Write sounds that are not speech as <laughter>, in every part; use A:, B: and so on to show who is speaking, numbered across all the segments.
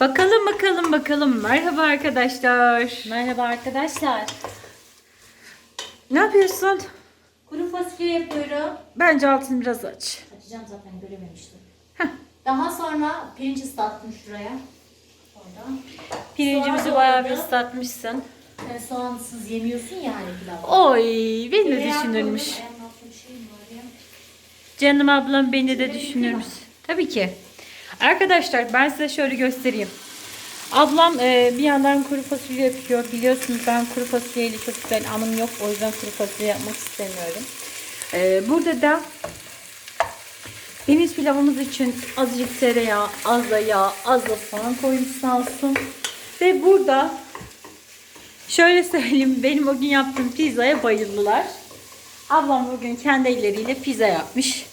A: Bakalım bakalım bakalım. Merhaba arkadaşlar.
B: Merhaba arkadaşlar.
A: Ne yapıyorsun?
B: Kuru fasulye yapıyorum.
A: Bence altını biraz aç.
B: Açacağım zaten görememiştim.
A: Heh.
B: Daha sonra pirinç ıslattım şuraya. Orada.
A: Pirincimizi
B: Soğan
A: bayağı bir
B: doğradım.
A: ıslatmışsın.
B: Sen soğansız yemiyorsun ya hani pilavı.
A: Oy beni de
B: Tereyağı
A: düşünürmüş.
B: koydum. Ayağımın altında bir şey mi var ya?
A: Canım ablam beni de
B: Şöyle
A: düşünürmüş. Tabii ki. Arkadaşlar ben size şöyle göstereyim. Ablam e, bir yandan kuru fasulye yapıyor. Biliyorsunuz ben kuru fasulyeyle çok güzel anım yok. O yüzden kuru fasulye yapmak istemiyorum. E, burada da deniz pilavımız için azıcık tereyağı, az da yağ, az da soğan koymuş sağ olsun. Ve burada şöyle söyleyeyim benim o gün yaptığım pizzaya bayıldılar. Ablam bugün kendi elleriyle pizza yapmış.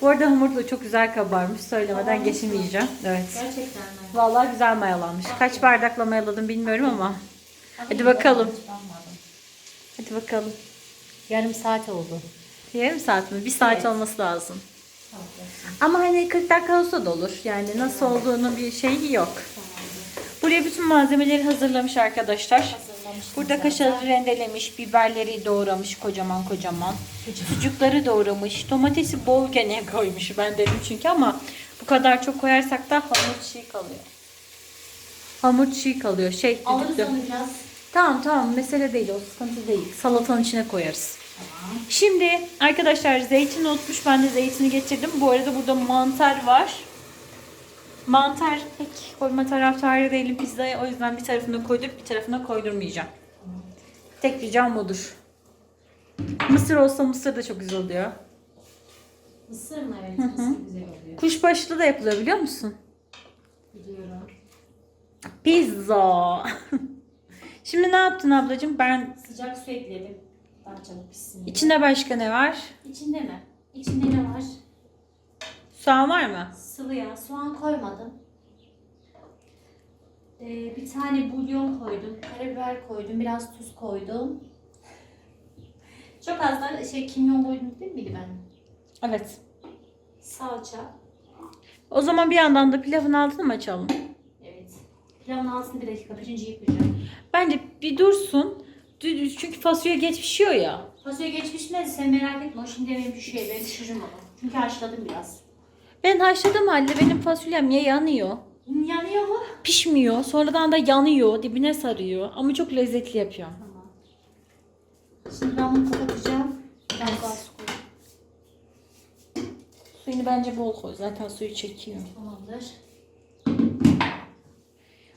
A: Bu arada hamur da çok güzel kabarmış. Söylemeden
B: mı?
A: geçemeyeceğim. Evet.
B: Gerçekten mi?
A: Vallahi güzel mayalanmış. Kaç bardakla mayaladım bilmiyorum ama. Hadi bakalım. Hadi bakalım.
B: Yarım saat oldu.
A: Yarım saat mi? Bir saat
B: Evet.
A: olması lazım. Ama hani 40 dakika olsa da olur. Yani nasıl olduğunu bir şeyi yok. Buraya bütün malzemeleri hazırlamış arkadaşlar.
B: Hazırlamıştım
A: Burada
B: zaten.
A: kaşarı rendelemiş, biberleri doğramış kocaman kocaman. Sucukları doğramış, domatesi bol gene koymuş ben dedim çünkü ama bu kadar çok koyarsak da hamur çiğ kalıyor. Hamur çiğ kalıyor. Şey
B: Alırız onu biraz.
A: Tamam tamam mesele değil o sıkıntı değil. Salatanın içine koyarız.
B: Tamam.
A: Şimdi arkadaşlar zeytin unutmuş. Ben de zeytini getirdim. Bu arada burada mantar var. Mantar pek koyma taraftarı değilim pizzaya. O yüzden bir tarafına koyduk bir tarafına koydurmayacağım. Tek ricam odur. Mısır olsa mısır da çok güzel oluyor.
B: Mısır mı? Evet, mısır güzel oluyor.
A: Kuşbaşlı da yapılıyor biliyor musun?
B: Biliyorum.
A: Pizza. <laughs> Şimdi ne yaptın ablacığım? Ben
B: Sıcak su ekledim. Çabuk pişsin. diye.
A: içinde başka ne var?
B: İçinde mi? İçinde ne var?
A: Soğan var mı?
B: Sıvı yağ. Soğan koymadım. Ee, bir tane bulyon koydum. Karabiber koydum. Biraz tuz koydum. Çok az da şey kimyon koydum değil miydi ben?
A: Evet.
B: Salça.
A: O zaman bir yandan da pilavın altını mı açalım?
B: Evet. Pilavın altını bir dakika pirinci yıkayacağım.
A: Bence bir dursun. Dü- Çünkü fasulye geç pişiyor ya.
B: Fasulye geç pişmedi sen merak etme. O şimdi hemen pişiyor. Ben pişiririm onu. Çünkü haşladım biraz.
A: Ben haşladım halde benim fasulyem ya yanıyor.
B: Yanıyor mu?
A: Pişmiyor. Sonradan da yanıyor. Dibine sarıyor. Ama çok lezzetli yapıyor.
B: Tamam. Şimdi ben bunu kapatacağım. Biraz daha su koyayım.
A: Suyunu bence bol koy. Zaten suyu çekiyor.
B: Tamamdır.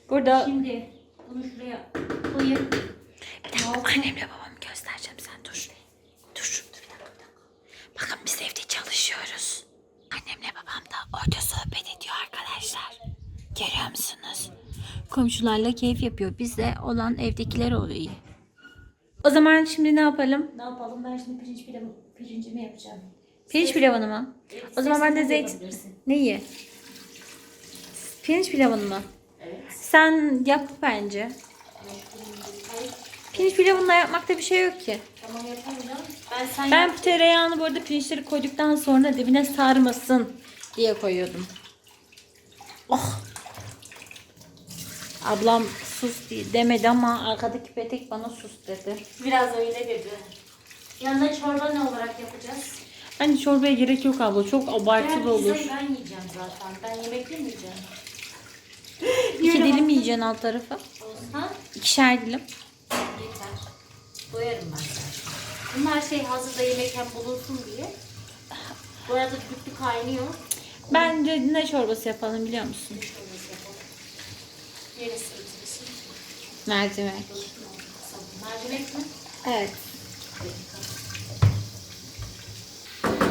A: Burada
B: Şimdi bunu şuraya koyayım.
A: bir dakika annemle babamı göstereceğim. Sen dur. Dur. Dur bir dakika bir dakika. Bakın biz evde çalışıyoruz. Annemle babam da orada sohbet ediyor arkadaşlar. Görüyor musunuz? Komşularla keyif yapıyor. Bizde olan evdekiler oluyor. O zaman şimdi ne yapalım?
B: Ne yapalım? Ben şimdi pirinç pilavı, pirincimi yapacağım.
A: Pirinç pilavını mı? O zaman ben de
B: yapabilirsin.
A: Neyi? Pirinç pilavını mı?
B: Evet.
A: Sen yap bence. Pirinç pilavında yapmakta bir şey yok ki.
B: Tamam yapacağım. Ben sen
A: Ben
B: yap.
A: tereyağını bu arada pirinçleri koyduktan sonra dibine sarmasın diye koyuyordum. Oh. Ablam sus demedi ama arkadaki petek bana sus dedi.
B: Biraz öyle dedi. Yanında çorba ne olarak yapacağız?
A: Bence çorbaya gerek yok abla. Çok abartılı olur.
B: pizzayı ben yiyeceğim zaten. Ben yemek yemeyeceğim.
A: İki dilim yiyeceksin alt tarafı.
B: Olsa
A: İkişer dilim.
B: yeter. Doyarım ben. Bunlar şey hazırda yemekken bulunsun diye. Bu arada düdüklü kaynıyor.
A: Bence ne çorbası yapalım biliyor musun?
B: Çorbası Neresi bitirsin?
A: Mercimek.
B: Mercimek mi?
A: Evet.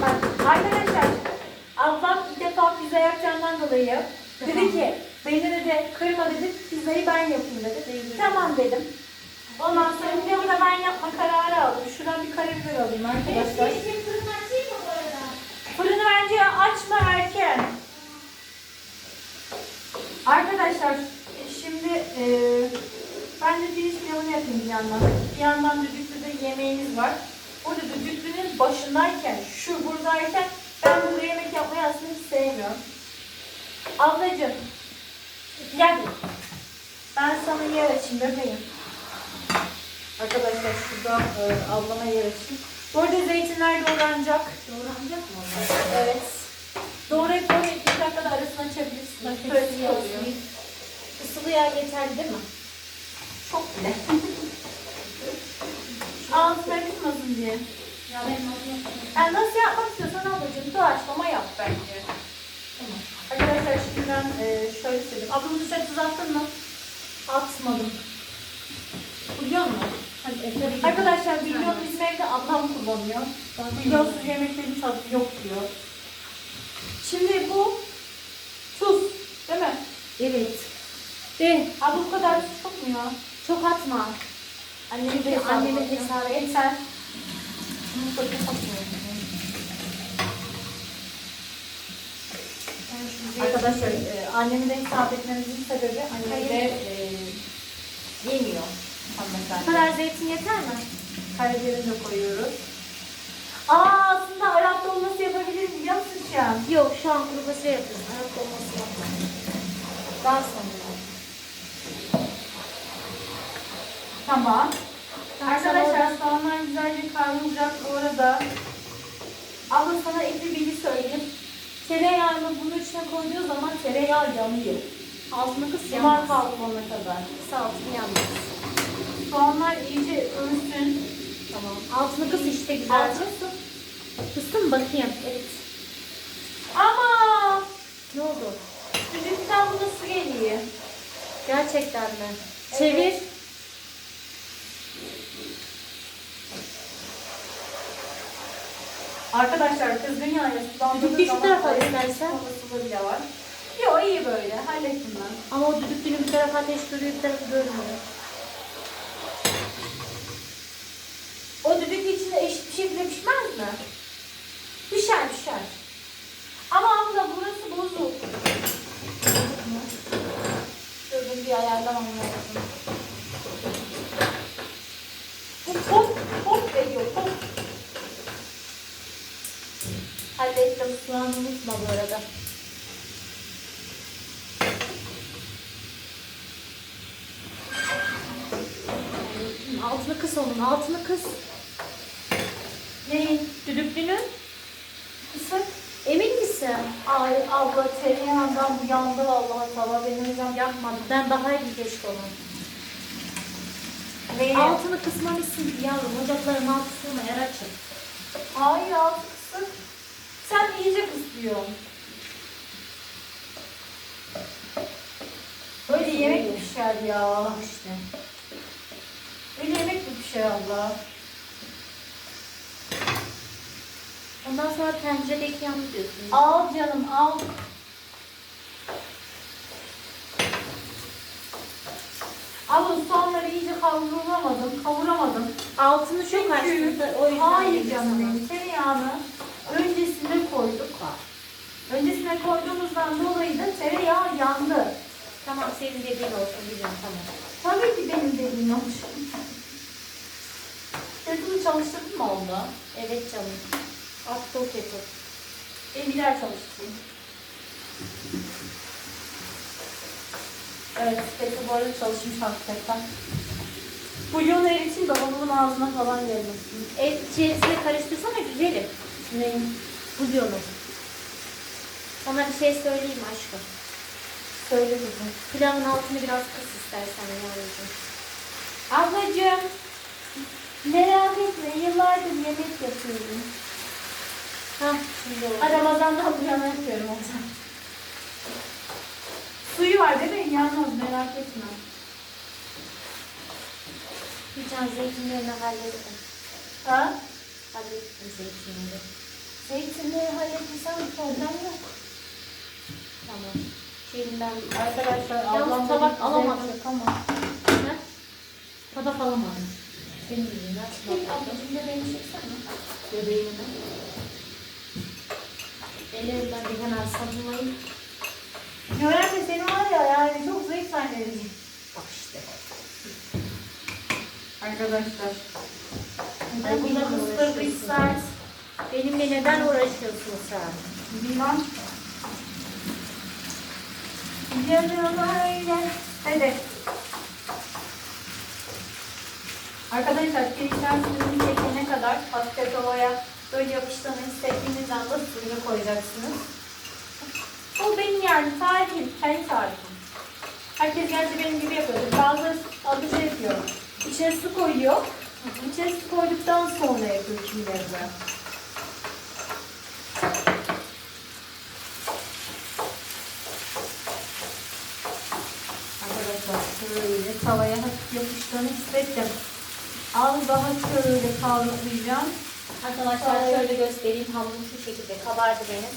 A: Bak arkadaşlar ablam ilk defa pizza yapacağından dolayı dedi ki beni dedi kırma dedi pizzayı ben yapayım dedi. Tamam dedim. Ondan sonra pilavı da ben yapma kararı aldım. Şuradan bir karabiber alayım arkadaşlar. Fırını bence açma erken. Arkadaşlar şimdi e, ben de pirinç pilavını yapayım bir yandan. Bir yandan düdüklüde yemeğiniz var. Burada düdüklünün başındayken, şu buradayken ben burada yemek yapmayı aslında hiç sevmiyorum. Ablacığım Gel. Ben sana yer açayım bebeğim. Arkadaşlar şurada e, ablama yer açayım. Bu arada zeytinler doğranacak.
B: Doğranacak mı onlar?
A: Evet. Doğrayıp doğrayıp bir dakikada arasını açabilirsin.
B: Hepsi
A: oluyor. Isılı yer yeterli değil mi? Çok bile. <laughs> Ağzına gitmesin diye.
B: Ya ben onu yapayım.
A: Yani nasıl yapmak istiyorsan ablacığım doğaçlama yap bence.
B: Tamam.
A: Arkadaşlar şimdi ben e, şöyle söyleyeyim. Ablamın üstüne tuz attın mı? Atmadım. Biliyor musun?
B: Hadi Efe
A: Arkadaşlar bilyon bizim evde ablam kullanıyor. Milyonsuz yemeklerin tadı yok diyor. Şimdi bu tuz değil mi?
B: Evet. De.
A: Abi bu kadar tuz çok mu ya?
B: Çok atma.
A: Annemi de hesabı
B: annemi
A: bakıyor.
B: hesabı et.
A: Yeter.
B: Bunu da kapatmıyorum.
A: Arkadaşlar e, annemi de hesap etmemizin sebebi annem de e, yemiyor.
B: Bu
A: Hanımefendi.
B: kadar zeytin yeter mi?
A: Karabiberini de koyuyoruz. Aa aslında Arap dolması yapabiliriz biliyor musun Şen?
B: Yok şu an kuru fasulye yapıyoruz. Arap dolması yapma. Daha sonra.
A: Tamam. Arkadaşlar soğanlar güzelce kavrulacak. Bu arada abla sana ek bir bilgi söyleyeyim. Tereyağını bunun içine koyduğu zaman tereyağı yanıyor.
B: Altını kıs
A: Duman
B: yanmaz.
A: kalkana kadar.
B: Kıs altını yanmaz.
A: Soğanlar iyice ölsün.
B: Tamam. Altını kıs işte güzelce.
A: Altını
B: mı bakayım? Evet.
A: Ama
B: Ne oldu?
A: düdükten bu nasıl geliyor?
B: Gerçekten mi?
A: Evet.
B: Çevir.
A: Arkadaşlar kızgın yağıyla sulandırdığı
B: Düdük bir şu
A: zaman
B: tarafa istersen.
A: Olasılığı bile var. Yok iyi böyle. Hallettim ben.
B: Ama o düdüklünün bir tarafı ateş görüyor, bir tarafı görmüyor.
A: O düdük içinde eşit bir şekilde pişmez mi? Pişer pişer. Ama abla burası bozuk. Şöyle bir ayarlamam lazım. Bu top, top ediyor, top. Hallettim.
B: Soğanı arada. Altını kıs onun, altını kıs.
A: Neyin?
B: Düdüklünün.
A: Kısık.
B: Emin misin?
A: Ay abla tereyağından bu yandı vallahi tava benim hocam.
B: Yapmadım. Ben daha iyi keşke onu.
A: Neyi?
B: Altını kısmamışsın yavrum. Ocakların altı sığma yer açın.
A: Hayır altı kısık. Sen iyice kısıyorsun. Böyle yemek mi pişer ya?
B: İşte.
A: Böyle yemek mi pişer abla?
B: Ondan sonra tenceredeki yanı diyorsun.
A: Al canım al. Abla soğanları iyice kavrulamadım, kavuramadım.
B: Altını çok. O yüzden
A: hayır canım tereyağını öncesinde koyduk. Öncesine koyduğumuzdan dolayı da tereyağı yandı.
B: Tamam senin dediğin olsun biliyorum tamam.
A: Tabii ki benim dediğim olmuş. Kettle'ı çalıştırdın mı onda?
B: Evet canım. Attı o kettle.
A: Ben bir daha çalıştırayım. Evet, kettle bu arada çalışmış hakikaten. Bulyonu eriteyim de babamın ağzına falan gelmesin.
B: Et içerisine karıştırsana güzelim.
A: Ne?
B: Bulyonu. Ona bir şey söyleyeyim aşkım.
A: Söyle kızım.
B: Pilavın altını biraz kıs istersen yavrucuğum.
A: Ablacığım, merak etme yıllardır yemek yapıyorum.
B: Hah şimdi oldu.
A: Ha, Ramazan'da bu yana yapıyorum o zaman. Suyu var değil mi? Yanmaz merak etme.
B: Bir can zeytinlerini hallettim.
A: Ha?
B: Hallettim zeytinleri.
A: Zeytinleri hallettiysem problem yok.
B: Tamam.
A: Arkadaşlar
B: Yalnız
A: ablam
B: tabak alamadım.
A: ama.
B: ne? Tabak alamadım. Senin yüzünden
A: Tek
B: tabak aldım.
A: ablacığım da beni çeksene.
B: Göbeğimi. Ellerimden bir hemen sabunlayayım.
A: Gören de seni var ya yani çok zayıf zannedeceğim.
B: Bak işte.
A: Arkadaşlar.
B: Neden
A: Ay kıstırdık
B: uğraşıyorsun?
A: sert.
B: Benimle neden uğraşıyorsun sen?
A: Bilmem. Canım öyle. Hadi. Arkadaşlar pirinçler suyunu çekene kadar patates tavaya böyle yapıştığını hissettiğiniz anda suyunu koyacaksınız. Bu benim yani tarifim, kendi tarifim. Herkes gerçi benim gibi yapıyor. Bazıları adı şey yapıyor. İçine su koyuyor. İçine su koyduktan sonra yapıyor kimileri de. Arkadaşlar şöyle tavaya hafif yapıştığını hissettim. Az daha şöyle kavrulayacağım.
B: Arkadaşlar şöyle göstereyim. Hamurum şu şekilde kabardı benim.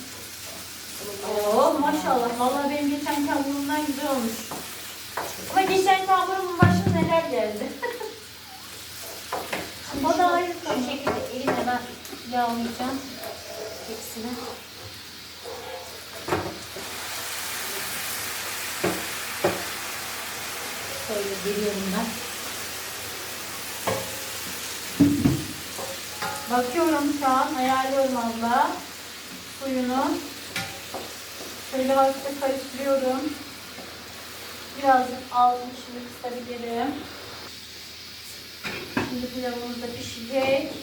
A: Oo maşallah. Vallahi benim geçen hamurumdan güzel olmuş. Ama geçen hamurumun başına neler geldi. o da ayrı
B: Şu şekilde elimle ben yağlayacağım. Hepsini. Şöyle giriyorum ben.
A: Bakıyorum şu an. Ayarlıyorum abla. Suyunu. Şöyle hafif karıştırıyorum. Birazcık altını şimdi kısabilirim. Şimdi pilavımız da pişecek.